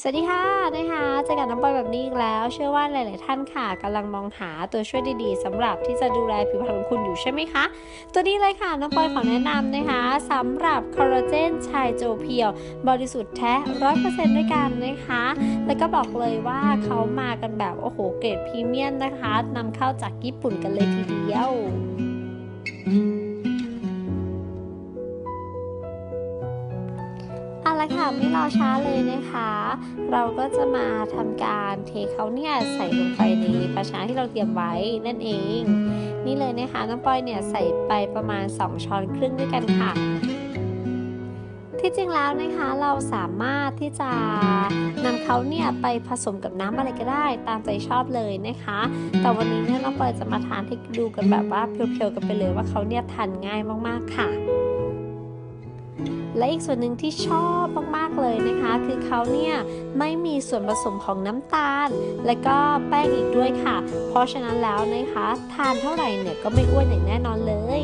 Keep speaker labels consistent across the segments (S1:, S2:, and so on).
S1: สวัสดีค่ะนะคะเจอกับน้องปอยแบบนี้อีกแล้ว เชื่อว่าหลาย ๆ ท่านค่ะกำลังมองหาตัวช่วยดี ๆสำหรับที่จะดูแลผิวพรรณของคุณอยู่ใช่ไหมคะ ตัวนี้เลยค่ะน้องปอยขอแนะนำนะคะสำหรับคอลลาเจนชายโจเพียว บริสุทธิ์แท้ร้อยเปอร์เซ็นต์ด้วยกันนะคะ แล้วก็บอกเลยว่าเขามากันแบบ โอ้โห เกรดพรีเมียมนะคะนำเข้าจากญี่ปุ่นกันเลยทีเดียว เอาละค่ะไม่รอช้าเลยนะคะ เราก็จะมาทำการเทเขาเนี่ยใส่ลงไปในภาชนะที่เราเตรียมไว้นั่นเอง นี่เลยนะคะน้องปอยเนี่ยใส่ไปประมาณ 2 ช้อนครึ่งด้วยกันค่ะ ที่จริงแล้วนะคะเราสามารถที่จะนำเขาเนี่ยไปผสมกับน้ำอะไรก็ได้ ตามใจชอบเลยนะคะ แต่วันนี้เนี่ยน้องปอยจะมาทานให้ดูกันแบบว่าเพียวๆกันไปเลยว่าเขาเนี่ยทานง่ายมากๆค่ะ และอีกส่วนหนึ่งที่ชอบมาก ๆ เลยนะคะ คือเขาเนี่ยไม่มีส่วนผสมของน้ำตาล และก็แป้งอีกด้วยค่ะ เพราะฉะนั้นแล้วนะคะ ทานเท่าไหร่เนี่ยก็ไม่อ้วนอย่างแน่นอนเลย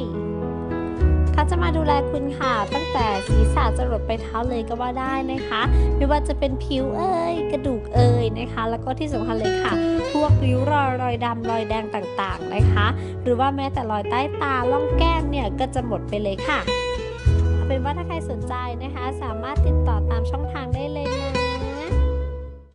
S1: เขาจะมาดูแลคุณค่ะ ตั้งแต่ศีรษะจรดไปเท้าเลยก็ว่าได้นะคะ ไม่ว่าจะเป็นผิวเอ่ยกระดูกเอ่ยนะคะ แล้วก็ที่สำคัญเลยค่ะ พวกริ้วรอยรอยดำรอยแดงต่างๆนะคะ หรือว่าแม้แต่รอยใต้ตาล่องแก้มเนี่ยก็จะหมดไปเลยค่ะ เป็นว่าถ้าใครสนใจนะคะ สามารถติดต่อตามช่องทาง